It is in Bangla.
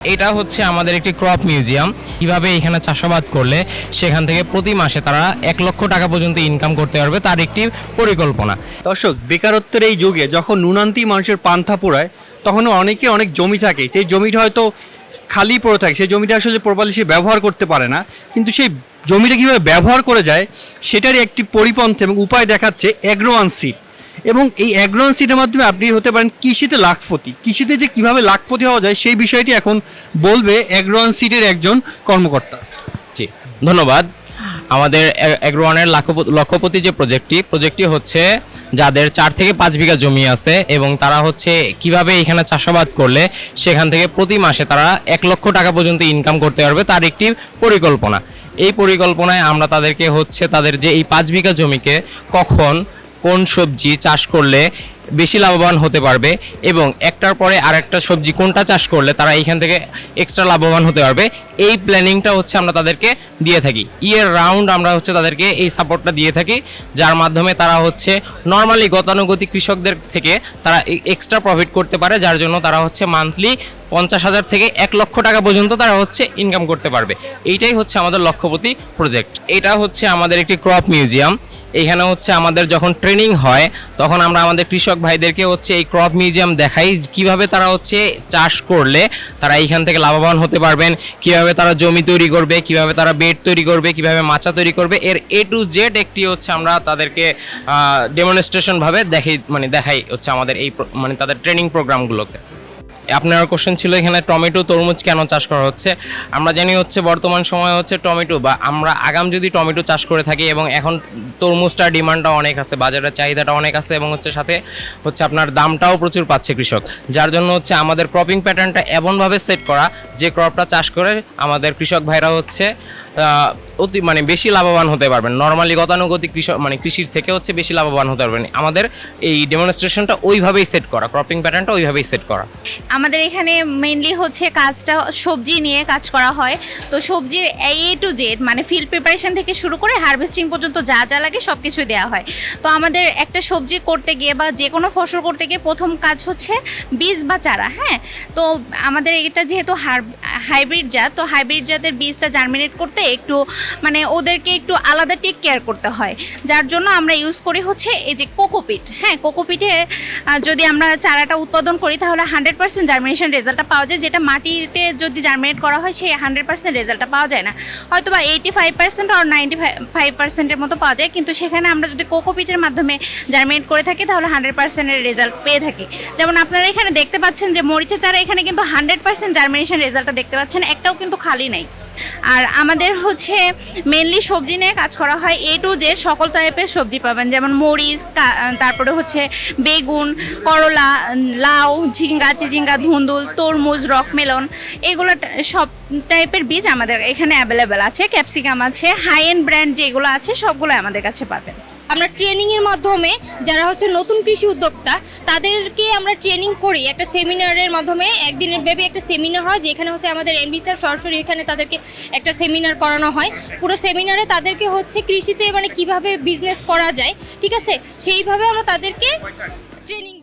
এটা হচ্ছে আমাদের একটি ক্রপ মিউজিয়াম কীভাবে এখানে চাষাবাদ করলে সেখান থেকে প্রতি মাসে তারা এক লক্ষ টাকা পর্যন্ত ইনকাম করতে পারবে তার একটি পরিকল্পনা। দর্শক, বেকারত্বের এই যুগে যখন নুনান্তি মানুষের পান্থা পোড়ায় তখন অনেকে অনেক জমি থাকে। সেই জমিটা হয়তো খালি পড়ে থাকে, সেই জমিটা আসলে প্রপারলি সে ব্যবহার করতে পারে না। কিন্তু সেই জমিটা কীভাবে ব্যবহার করে যায়, সেটারই একটি পরিপন্থা এবং উপায় দেখাচ্ছে অ্যাগ্রোয়ান সিড এবং এই অ্যাগ্রোয়ান সিটের মাধ্যমে আপনি হতে পারেন কৃষিতে লাখপতি। কৃষিতে যে কীভাবে লাখপতি হওয়া যায় সেই বিষয়টি এখন বলবে অ্যাগ্রোয়ান সিটের একজন কর্মকর্তা। জি, ধন্যবাদ। আমাদের এগ্রোয়ানের লক্ষপতি যে প্রজেক্টটি প্রজেক্টটি হচ্ছে যাদের চার থেকে পাঁচ বিঘা জমি আছে এবং তারা হচ্ছে কীভাবে এখানে চাষাবাদ করলে সেখান থেকে প্রতি মাসে তারা এক লক্ষ টাকা পর্যন্ত ইনকাম করতে পারবে তার একটি পরিকল্পনা। এই পরিকল্পনায় আমরা তাদেরকে হচ্ছে তাদের যে এই পাঁচ বিঘা জমিকে কখন কোন সবজি চাষ করলে বেশি লাভবান হতে পারবে এবং একটার পরে আরেকটা সবজি কোনটা চাষ করলে তারা এইখান থেকে এক্সট্রা লাভবান হতে পারবে এই প্ল্যানিংটা হচ্ছে আমরা তাদেরকে দিয়ে থাকি। ইয়ার রাউন্ড আমরা হচ্ছে তাদেরকে এই সাপোর্টটা দিয়ে থাকি, যার মাধ্যমে তারা হচ্ছে নর্মালি গতানুগতিক কৃষকদের থেকে তারা এক্সট্রা প্রফিট করতে পারে, যার জন্য তারা হচ্ছে মান্থলি পঞ্চাশ হাজার থেকে এক লক্ষ টাকা পর্যন্ত তারা হচ্ছে ইনকাম করতে পারবে। এইটাই হচ্ছে আমাদের লক্ষ্যপতি প্রজেক্ট এটা হচ্ছে আমাদের একটি ক্রপ মিউজিয়াম এখানে হচ্ছে আমাদের যখন ট্রেনিং হয়, তখন আমরা আমাদের কৃষক ভাইদেরকে হচ্ছে এই ক্রপ মিউজিয়াম দেখাই, কীভাবে তারা হচ্ছে চাষ করলে তারা এইখান থেকে লাভবান হতে পারবেন, কীভাবে তারা জমি তৈরি করবে, কীভাবে তারা বেড তৈরি করবে, কীভাবে মাচা তৈরি করবে, এর এ টু জেড একটি হচ্ছে আমরা তাদেরকে ডেমনস্ট্রেশন ভাবে দেখাই মানে দেখাই হচ্ছে আমাদের এই মানে তাদের ট্রেনিং প্রোগ্রামগুলোকে আপনার কোশ্চেন ছিল এখানে টমেটো, তরমুজ কেন চাষ করা হচ্ছে? আমরা জানি হচ্ছে বর্তমান সময়ে হচ্ছে টমেটো বা আমরা আগাম যদি টমেটো চাষ করে থাকি এবং এখন তরমুজটার ডিমান্ডটা অনেক আছে, বাজারের চাহিদাটা অনেক আছে এবং হচ্ছে সাথে হচ্ছে আপনার দামটাও প্রচুর পাচ্ছে কৃষক। যার জন্য হচ্ছে আমাদের ক্রপিং প্যাটার্নটা এমনভাবে সেট করা যে ক্রপটা চাষ করে আমাদের কৃষক ভাইরা হচ্ছে অতি মানে বেশি লাভবান হতে পারবেন। নর্মালি গতানুগতিক কৃষক মানে কৃষির থেকে হচ্ছে বেশি লাভবান হতে পারবেন। আমাদের এই ডেমনস্ট্রেশনটা ওইভাবেই সেট করা ক্রপিং প্যাটার্নটা ওইভাবেই সেট করা। আমাদের এখানে মেইনলি হচ্ছে কাজটা সবজি নিয়ে কাজ করা হয়। তো সবজির এ টু জেড মানে ফিল্ড প্রিপারেশন থেকে শুরু করে হারভেস্টিং পর্যন্ত যা যা লাগে সব কিছুই দেওয়া হয়। তো আমাদের একটা সবজি করতে গিয়ে বা যে কোনো ফসল করতে গিয়ে প্রথম কাজ হচ্ছে বীজ বা চারা হ্যাঁ? তো আমাদের এটা যেহেতু হাইব্রিড জাত, তো হাইব্রিড জাতের বীজটা জার্মিনেট করতে একটু মানে ওদেরকে একটু আলাদা টেক কেয়ার করতে হয়। যার জন্য আমরা ইউজ করি হচ্ছে এই যে কোকোপিট হ্যাঁ কোকোপিটে যদি আমরা চারাটা উৎপাদন করি তাহলে হান্ড্রেড পার্সেন্ট জার্মিনেশন রেজাল্টটা পাওয়া যায়। যেটা মাটিতে যদি জার্মিনেট করা হয় সেই হান্ড্রেড পার্সেন্ট রেজাল্টটা পাওয়া যায় না। হয়তো বা এইটি ফাইভ পার্সেন্ট আর নাইনটি ফাইভ পার্সেন্টের মতো পাওয়া যায়। কিন্তু সেখানে আমরা যদি কোকোপিটের মাধ্যমে জার্মিনেট করে থাকি তাহলে হান্ড্রেড পার্সেন্টের রেজাল্ট পেয়ে থাকি। যেমন আপনারা এখানে দেখতে পাচ্ছেন যে মরিচের চারা এখানে কিন্তু হান্ড্রেড পার্সেন্ট জার্মিনেশন রেজাল্টটা দেখতে পাচ্ছেন। একটাও কিন্তু খালি নাই। আর আমাদের হচ্ছে মেনলি সবজি নিয়ে কাজ করা হয় এ টু জেড সকল টাইপের সবজি পাবেন। যেমন মরিচ তারপরে হচ্ছে বেগুন, করলা, লাউ, ঝিঙ্গা চিঝিঙ্গা ধুন্দুল, তরমুজ, রকমেলন, এগুলো সব টাইপের বীজ আমাদের এখানে অ্যাভেলেবেল আছে। ক্যাপসিকাম আছে হাই এন্ড ব্র্যান্ড যেগুলো আছে সবগুলো আমাদের কাছে পাবেন। আমরা ট্রেনিংয়ের মাধ্যমে যারা হচ্ছে নতুন কৃষি উদ্যোক্তা, তাদেরকে আমরা ট্রেনিং করি একটা সেমিনারের মাধ্যমে। একদিনের ব্যাপী একটা সেমিনার হয়, যেখানে হচ্ছে আমাদের এনবি স্যার সরাসরি এখানে তাদেরকে একটা সেমিনার করানো হয়। পুরো সেমিনারে তাদেরকে হচ্ছে কৃষিতে মানে কীভাবে বিজনেস করা যায়, ঠিক আছে? সেইভাবে আমরা তাদেরকে ট্রেনিং